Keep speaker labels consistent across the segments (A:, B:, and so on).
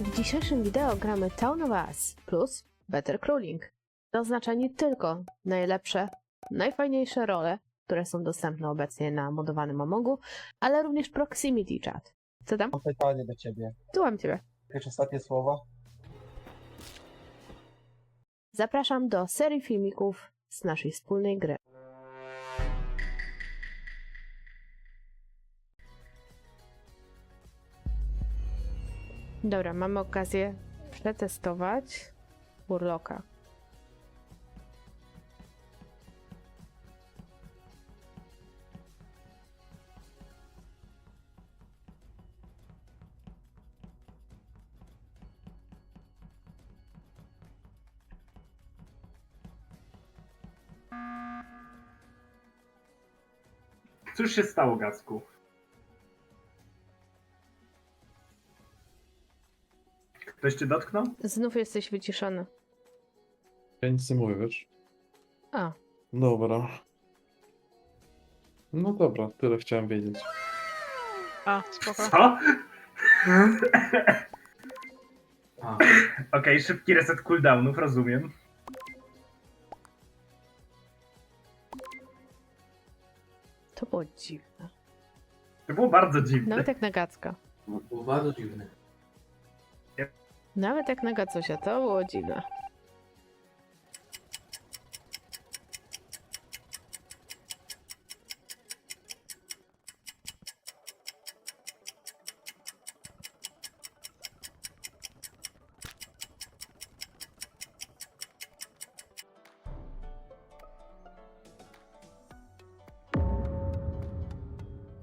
A: W dzisiejszym wideo gramy Town of Us plus Better Crawling. To oznacza nie tylko najlepsze, najfajniejsze role, które są dostępne obecnie na modowanym Amogu, ale również Proximity Chat. Co tam?
B: Mam pytanie do ciebie.
A: Słucham Ciebie.
B: Jakieś ostatnie słowa?
A: Zapraszam do serii filmików z naszej wspólnej gry. Dobra, mamy okazję przetestować Urloka.
C: Cóż się stało, Gacku? Ktoś cię dotknął?
A: Znów jesteś wyciszony.
D: Ja nic nie mówię, wiesz?
A: A,
D: Dobra. No dobra, tyle chciałem wiedzieć.
E: A, spoko.
C: Co? A, Okej, szybki reset cooldownów, rozumiem.
A: to było dziwne.
C: To było bardzo dziwne.
A: Nawet jak na Gacka.
F: No, było bardzo dziwne.
A: Nawet jak na Gacusia, to było dziwne.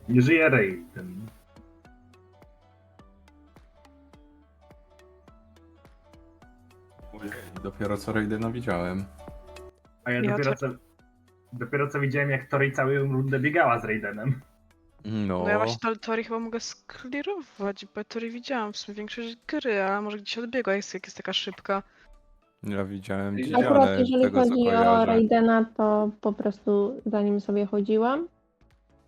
C: Nie żyje Raiden.
G: Dopiero co Raidena widziałem.
C: A ja
E: Ja
C: dopiero co... Dopiero co widziałem, jak Tori całą rundę biegała z Raidenem.
G: No,
E: No ja właśnie to teorię chyba mogę sklirować, bo ja teorię widziałam w sumie większość gry, ale może gdzieś odbiegła, jest, jak jest taka szybka.
G: ja widziałem
F: Akurat
G: Dzidzianę,
H: Akurat jeżeli
G: tego co
H: chodzi o
G: kojarzę.
H: Raidena, to po prostu za nim sobie chodziłam.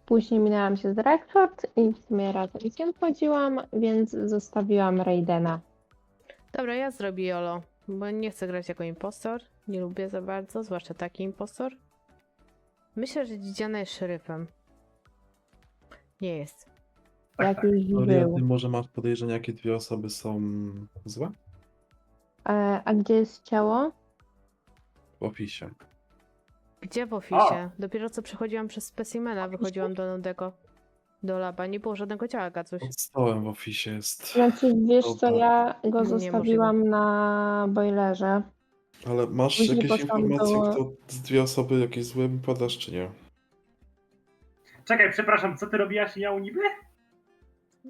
H: Później minęłam się z Rexford i w sumie razem z nim chodziłam, więc zostawiłam Raidena.
A: Dobra, ja zrobię Jolo, bo nie chcę grać jako impostor. Nie lubię za bardzo, zwłaszcza taki impostor. Myślę, że Dzidziana jest szeryfem. Nie jest.
C: Tak, tak.
H: Jakiś
D: Gloria,
H: był.
D: ty może masz podejrzenie, jakie dwie osoby są złe?
H: E, a gdzie jest ciało?
D: W opisie.
A: Gdzie w oficie? Dopiero co przechodziłam przez specimena, wychodziłam do Nodego. Do laba. Nie było żadnego ciała, Gacuś.
D: Pod stołem w opisie jest.
H: Znaczy, wiesz co, ja go
A: Niemożliwe.
H: zostawiłam na boilerze.
D: Ale masz
H: Później
D: jakieś
H: poszłam
D: informacje,
H: do-
D: kto z dwie osoby jakieś złe mi podasz, czy nie?
C: Czekaj, przepraszam, co ty robiłaś miał niby?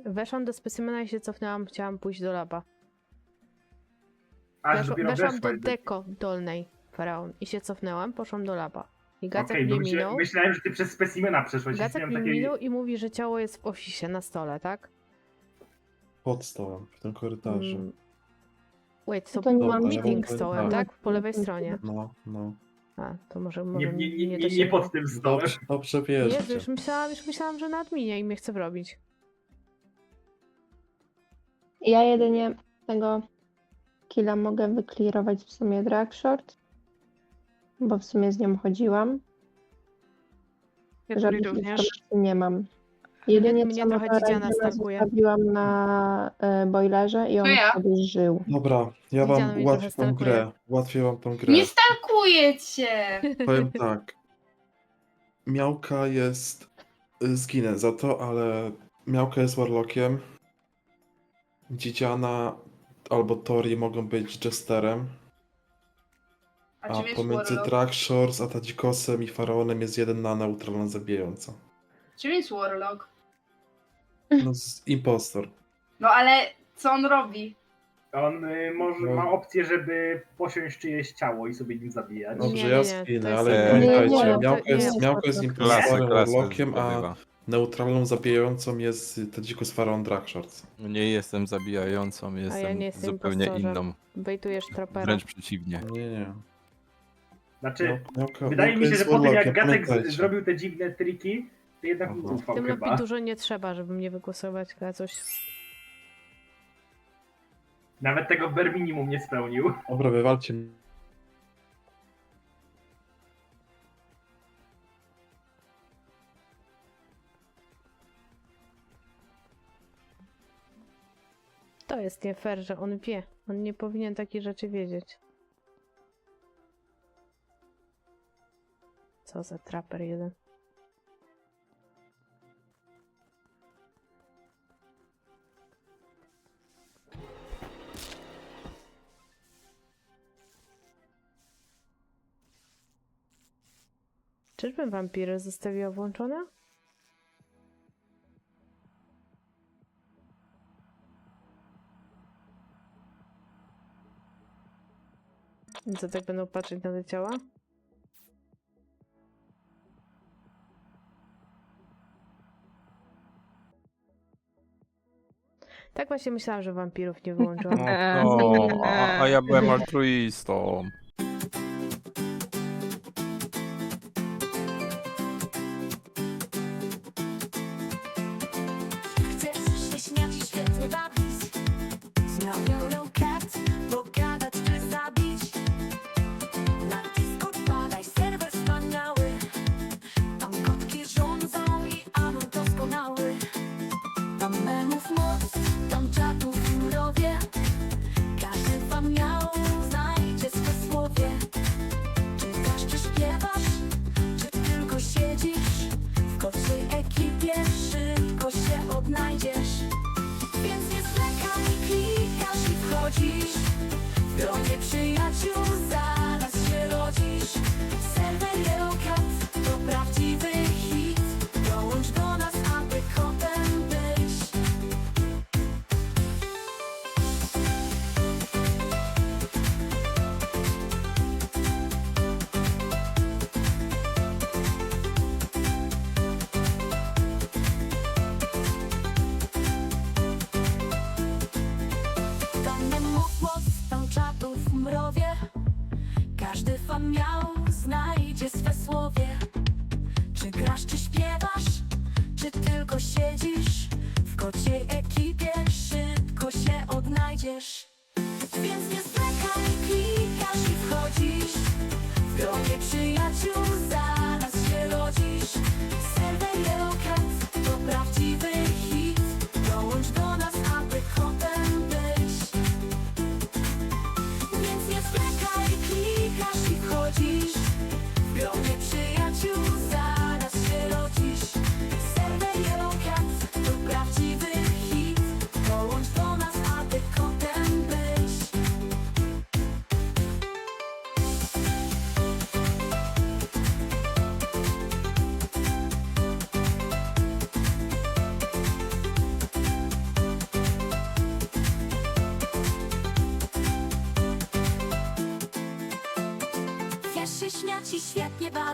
A: Weszłam do specimena i się cofnęłam, chciałam pójść do laba.
C: Aż
A: Weszła,
C: dopiero
A: weszłam do
C: weszłaś.
A: deko dolnej, faraon. I się cofnęłam, poszłam do laba. I Gacek
C: Okej,
A: mnie
C: bo myśla-
A: minął.
C: myślałem, że ty przez specimena przeszłaś. i
A: Gacek
C: miałem
A: mnie
C: takie-
A: minął i mówi, że ciało jest w ofisie na stole, tak?
D: Pod stołem, w tym korytarzu.
A: Mm. Wait, to
H: To nie
A: był
H: mam
A: meeting
D: żadnego-
A: stołem, tak? Po lewej stronie.
D: No, no.
A: A, to może, może
C: Nie, nie, nie, nie, nie pod tym stołem.
D: Dobrze, dobrze.
A: Jezu, już myślałam, już myślałam, że na adminie i mnie chce wrobić.
H: Ja jedynie tego killa mogę wyklirować w sumie Dragshort, bo w sumie z nią chodziłam.
E: Ja
H: Żadnych
E: również.
H: informacji nie mam. Jedynie
A: Mnie
H: co
A: trochę Dzidziana
H: zostawiłam na e, boilerze i on
I: To ja.
H: sobie żył.
D: Dobra, ja wam ułatwię
A: trochę
D: tą grę. Ułatwię wam tą grę.
I: Nie stalkuję cię!
D: Powiem tak. Miałka jest. y, Zginę za to, ale Miałka jest Warlockiem. Dzidziana albo Tori mogą być Jesterem.
I: A
D: A pomiędzy
I: Warlock?
D: Dragshores, Atadzikosem i Faraonem jest jeden na neutralna zabijająca.
I: Czym jest Warlock?
D: No, z impostor.
I: No ale co on robi?
C: On y, może,
D: No.
C: ma opcję, żeby posiąść czyjeś ciało i sobie nim zabijać.
D: Dobrze,
A: Nie, nie,
D: ja
A: nie, to jest-
D: ale
G: Nie,
D: pamiętajcie,
H: nie, to
D: Miałka
H: nie
D: jest,
H: jest
D: Miałka jest
H: Warlock.
D: impostorem, Warlockiem, a
G: zdobywa.
D: neutralną zabijającą jest Tadzikos Faraon Dragshores.
G: Nie jestem zabijającą, jestem
A: nie jestem
G: zupełnie
A: impostorem.
G: inną.
A: Bejtujesz trapera.
G: Wręcz przeciwnie.
D: Nie, nie.
C: Znaczy,
D: Miał- Miałka,
C: wydaje mi
D: Miałka
C: się, że po tym jak Gacek z-
D: pamiętajcie.
C: zrobił te dziwne triki, to jednak mu
D: Aha.
C: ufał
A: Tym
C: chyba.
A: dużo nie trzeba, żeby mnie wygłosować, Gacuś.
C: Nawet tego bare minimum nie spełnił.
D: Dobra, wywalcie mnie.
A: To jest nie fair, że on wie. On nie powinien takich rzeczy wiedzieć. Co za traper jeden. Czyżbym wampiry zostawiła włączone? Co tak będą patrzeć na te ciała? Tak właśnie myślałam, że wampirów nie wyłączą.
G: No, no, a, a ja byłem altruistą.
F: W kociej ekipie szybko się odnajdziesz. Więc nie zwlekaj, klikasz i wchodzisz. W gronie przyjaciół zaraz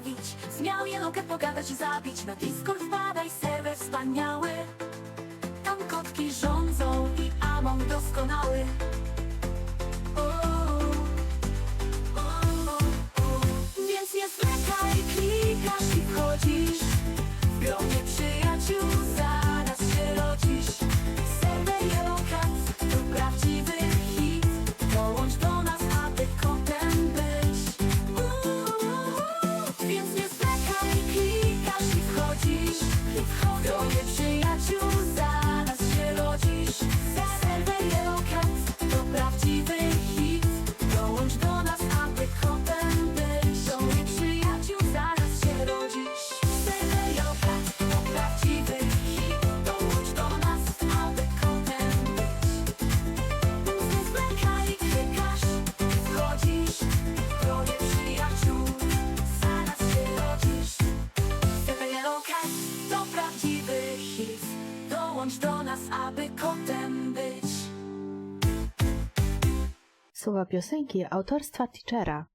F: bawić Zmiał jelogę pogadać zabić. Na Discord wpadaj, serwer wspaniały Tam kotki rządzą i Amon doskonały. Więc nie zwlekaj, klikasz i wchodzisz
A: Słowa piosenki autorstwa Teachera